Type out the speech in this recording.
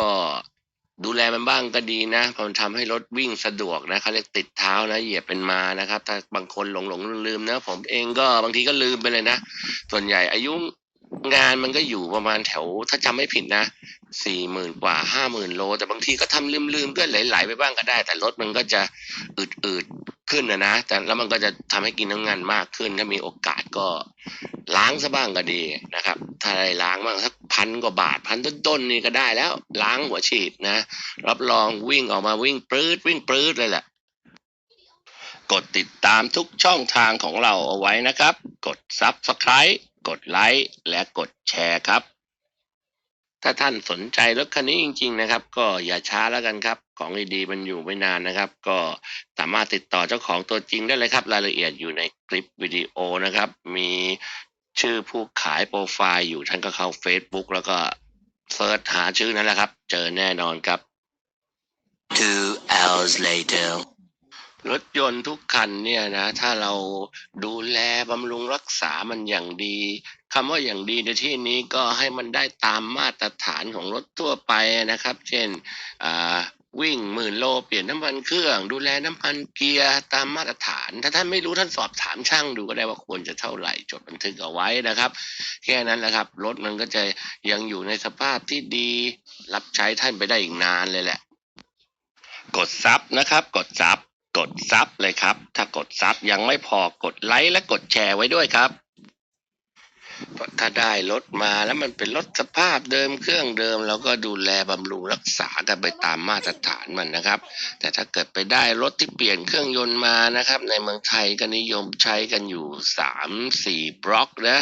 ก็ดูแลมันบ้างก็ดีนะเพราะมันทำให้รถวิ่งสะดวกนะเขาเรียกติดเท้านะเหยียบเป็นมานะครับ ถ้าบางคนหลงหลงลืมนะ ผมเองก็บางทีก็ลืมไปเลยนะ ส่วนใหญ่อายุงานมันก็อยู่ประมาณแถว ถ้าจำไม่ผิดนะสี่หมื่นกว่าห้าหมื่นโล แต่บางทีก็ทำลืมๆก็ไหลๆไปบ้างก็ได้ แต่รถมันก็จะอืดๆขึ้นนะนะแต่แล้วมันก็จะทำให้กินน้ำงานมากขึ้น ถ้ามีโอกาสก็ล้างซะบ้างก็ดีนะครับ ถ้าได้ล้างบ้างสัก พันกว่าบาทพันต้นๆนี่ก็ได้แล้ว ล้างหัวฉีดนะ รับรองวิ่งออกมาวิ่งปรื๊ดวิ่งปรื๊ดเลยแหละกดติดตามทุกช่องทางของเราเอาไว้นะครับ กด Subscribe กดไลค์และกดแชร์ครับ ถ้าท่านสนใจรถคันนี้จริง ๆ นะครับ ก็อย่าช้าแล้วกันครับ ของดีๆมันอยู่ไม่นานนะครับ ก็สามารถติดต่อเจ้าของตัวจริงได้เลยครับ รายละเอียดอยู่ในคลิปวิดีโอนะครับ มี ชื่อผู้ขายโปรไฟล์อยู่ท่านก็เข้า Facebook แล้วก็เซิร์ชหาชื่อนั่นแหละครับ เจอแน่นอนครับ Two hours later. รถยนต์ทุกคันเนี่ยนะ ถ้าเราดูแลบำรุงรักษามันอย่างดีคำว่าอย่างดีในที่นี้ก็ให้มันได้ตามมาตรฐานของรถทั่วไปนะครับ เช่นอ่า วิ่งหมื่นโลเปลี่ยนน้ำมันเครื่อง ดูแลน้ำมันเกียร์ตามมาตรฐาน ถ้าท่านไม่รู้ท่านสอบถามช่างดูก็ได้ว่าควรจะเท่าไหร่จดบันทึกเอาไว้นะครับ แค่นั้นแหละครับรถมันก็จะยังอยู่ในสภาพที่ดี รับใช้ท่านไปได้อีกนานเลยแหละ กดซับนะครับ กดซับกดซับเลยครับ ถ้ากดซับยังไม่พอกดไลค์และกดแชร์ไว้ด้วยครับ ถ้าได้รถมาแล้วมันเป็นรถสภาพเดิมเครื่องเดิมเราก็ดูแลบำรุงรักษากันไปตามมาตรฐานมันนะครับ แต่ถ้าเกิดไปได้รถที่เปลี่ยนเครื่องยนต์มานะครับ ในเมืองไทยก็นิยมใช้กันอยู่สามสี่บล็อกนะ